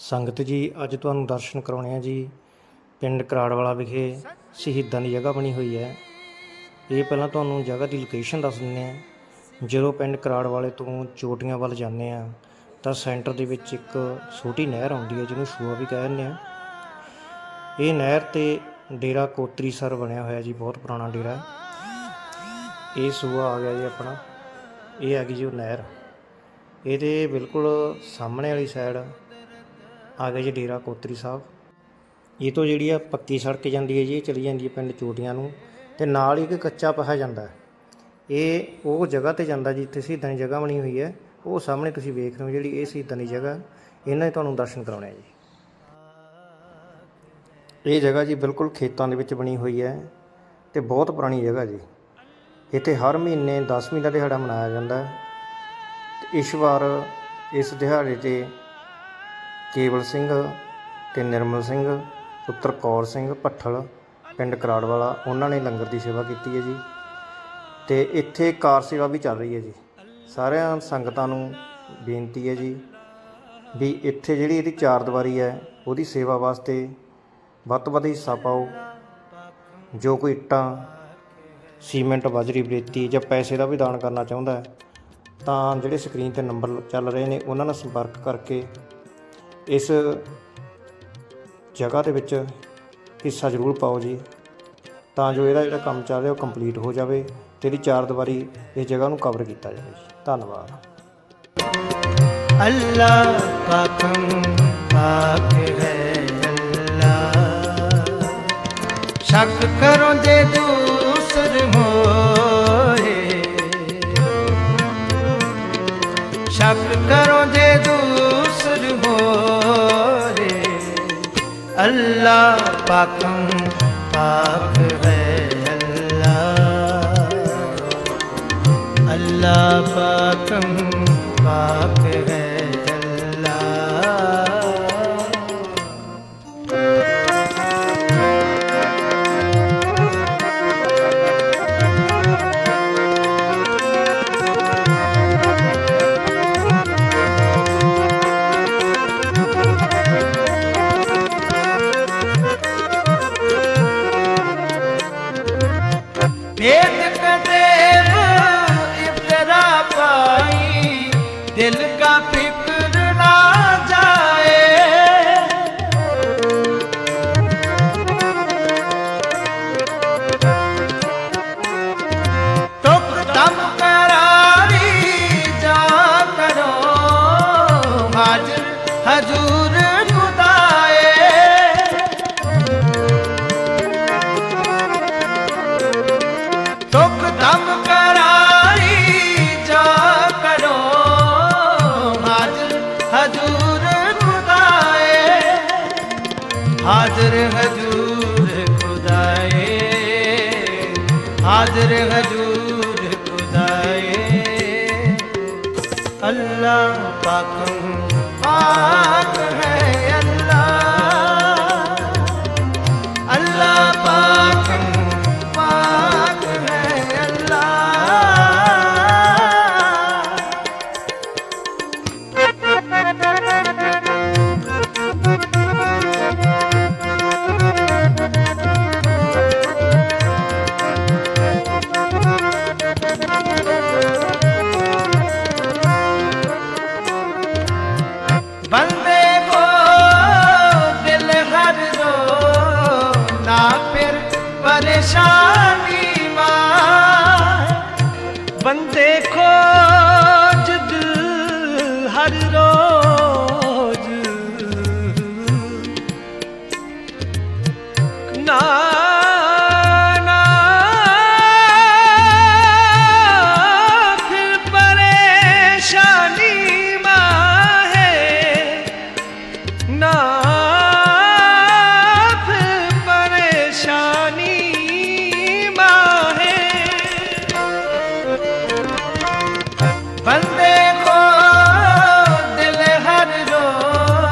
ਸੰਗਤ ਜੀ, ਅੱਜ ਤੁਹਾਨੂੰ ਦਰਸ਼ਨ ਕਰਾਉਣੇ ਆ ਜੀ। ਪਿੰਡ ਕਰਾੜਵਾਲਾ ਵਿਖੇ ਸ਼ਹੀਦਾਂ ਦੀ ਜਗ੍ਹਾ ਬਣੀ ਹੋਈ ਹੈ। ਇਹ ਪਹਿਲਾਂ ਤੁਹਾਨੂੰ ਜਗ੍ਹਾ ਦੀ ਲੋਕੇਸ਼ਨ ਦੱਸ ਦਿੰਦੇ ਆ। ਜਦੋਂ ਪਿੰਡ ਕਰਾੜਵਾਲੇ ਤੋਂ ਚੋਟੀਆਂ ਵੱਲ ਜਾਂਦੇ ਆ, ਤਾਂ ਸੈਂਟਰ ਦੇ ਵਿੱਚ ਇੱਕ ਛੋਟੀ ਨਹਿਰ ਆਉਂਦੀ ਹੈ, ਜਿਹਨੂੰ ਸੂਆ ਵੀ ਕਹਿ ਦਿੰਦੇ ਆ। ਇਹ ਨਹਿਰ ਤੇ ਡੇਰਾ ਕੋਤਰੀ ਸਰ ਬਣਿਆ ਹੋਇਆ ਜੀ, ਬਹੁਤ ਪੁਰਾਣਾ ਡੇਰਾ ਇਹ ਸੂਆ ਆ ਗਿਆ ਜੀ ਆਪਣਾ। ਇਹ ਆ ਗਈ ਜੀ ਉਹ ਨਹਿਰ। ਇਹਦੇ ਬਿਲਕੁਲ ਸਾਹਮਣੇ ਵਾਲੀ ਸਾਈਡ ਆ ਗਿਆ ਜੀ ਡੇਰਾ ਕੋਤਰੀ ਸਾਹਿਬ। ਇਹ ਤੋਂ ਜਿਹੜੀ ਆ ਪੱਕੀ ਸੜਕ ਜਾਂਦੀ ਹੈ ਜੀ, ਇਹ ਚਲੀ ਜਾਂਦੀ ਹੈ ਪਿੰਡ ਚੋਟੀਆਂ ਨੂੰ ਤੇ ਨਾਲ ਹੀ ਇੱਕ ਕੱਚਾ ਪਹਾ ਜਾਂਦਾ ਹੈ। ਇਹ ਉਹ ਜਗ੍ਹਾ ਤੇ ਜਾਂਦਾ ਜਿੱਥੇ ਸ਼ਹੀਦਾਂ ਦੀ ਜਗ੍ਹਾ ਬਣੀ ਹੋਈ ਹੈ। ਉਹ ਸਾਹਮਣੇ ਤੁਸੀਂ ਵੇਖ ਰਹੇ ਹੋ ਜਿਹੜੀ ਇਹ ਸ਼ਹੀਦਾਂ ਦੀ ਜਗ੍ਹਾ, ਇਹਨਾਂ ਦੇ ਤੁਹਾਨੂੰ ਦਰਸ਼ਨ ਕਰਾਉਣੇ ਆ ਜੀ। ਇਹ ਜਗ੍ਹਾ ਜੀ ਬਿਲਕੁਲ ਖੇਤਾਂ ਦੇ ਵਿੱਚ ਬਣੀ ਹੋਈ ਹੈ ਤੇ ਬਹੁਤ ਪੁਰਾਣੀ ਜਗ੍ਹਾ ਜੀ। ਇੱਥੇ ਹਰ ਮਹੀਨੇ 10ਵੀਂ ਦਾ ਦਿਹਾੜਾ ਮਨਾਇਆ ਜਾਂਦਾ ਹੈ। ਇਸ ਵਾਰ ਇਸ ਦਿਹਾੜੇ ਤੇ ਕੇਵਲ ਸਿੰਘ ਤੇ ਨਿਰਮਲ ਸਿੰਘ, ਪੁੱਤਰ ਕੌਰ ਸਿੰਘ, ਭੱਠਲ, ਪਿੰਡ ਕਰਾੜਵਾਲਾ, ਉਹਨਾਂ ਨੇ ਲੰਗਰ ਦੀ ਸੇਵਾ ਕੀਤੀ ਹੈ ਜੀ। ਤੇ ਇੱਥੇ ਕਾਰ ਸੇਵਾ ਵੀ ਚੱਲ ਰਹੀ ਹੈ ਜੀ। ਸਾਰਿਆਂ ਸੰਗਤਾਂ ਨੂੰ ਬੇਨਤੀ ਹੈ ਜੀ ਵੀ ਇੱਥੇ ਜਿਹੜੀ ਇਹਦੀ ਚਾਰ ਦੀਵਾਰੀ ਹੈ, ਉਹਦੀ ਸੇਵਾ ਵਾਸਤੇ ਵੱਧ ਤੋਂ ਵੱਧ ਹਿੱਸਾ ਪਾਓ। ਜੋ ਕੋਈ ਇੱਟਾਂ, ਸੀਮੈਂਟ, ਬਾਜਰੀ, ਬਰੇਤੀ ਜਾਂ ਪੈਸੇ ਦਾ ਵੀ ਦਾਨ ਕਰਨਾ ਚਾਹੁੰਦਾ ਹੈ, ਤਾਂ ਜਿਹੜੇ ਸਕਰੀਨ ਤੇ ਨੰਬਰ ਚੱਲ ਰਹੇ ਨੇ, ਉਹਨਾਂ ਨਾਲ ਸੰਪਰਕ ਕਰਕੇ ਇਸ ਜਗ੍ਹਾ ਦੇ ਵਿੱਚ ਹਿੱਸਾ ਜ਼ਰੂਰ ਪਾਓ ਜੀ, ਤਾਂ ਜੋ ਇਹਦਾ ਜਿਹੜਾ ਕੰਮ ਚੱਲ ਰਿਹਾ ਉਹ ਕੰਪਲੀਟ ਹੋ ਜਾਵੇ ਤੇ ਇਹਦੀ ਚਾਰ ਦਵਾਰੀ ਇਸ ਜਗ੍ਹਾ ਨੂੰ ਕਵਰ ਕੀਤਾ ਜਾਵੇ ਜੀ। ਧੰਨਵਾਦ। ਅੱਲਾ ਪਾਕਮ ਪਾਕ ਸ਼ੱਕ ਕਰੋ ਜੇ ਦੂਸਰ ਹੋਰੇ ਅੱਲਾ ਪਾਕੰ ਪਾਕ ਹੈ ਅੱਲਾ ਅੱਲਾ ਪਾਕੰ ਪਾਕ ਹੈ दिल का फिक्र ना जाए तुक दम करारी जा करो हाजिर हजूर ਹਾਜ਼ਰ ਹਜੂਰ ਖੁਦਾਏ ਹਾਜ਼ਰ ਹਜੂਰ ਖੁਦਾਏ। ਅੱਲਾਹ ਪਾਕਮ ਪਾਕ ਹੈ। ਦੇਖੋ ਜਗ ਹਰ ਰੋਜ਼। ਨਾ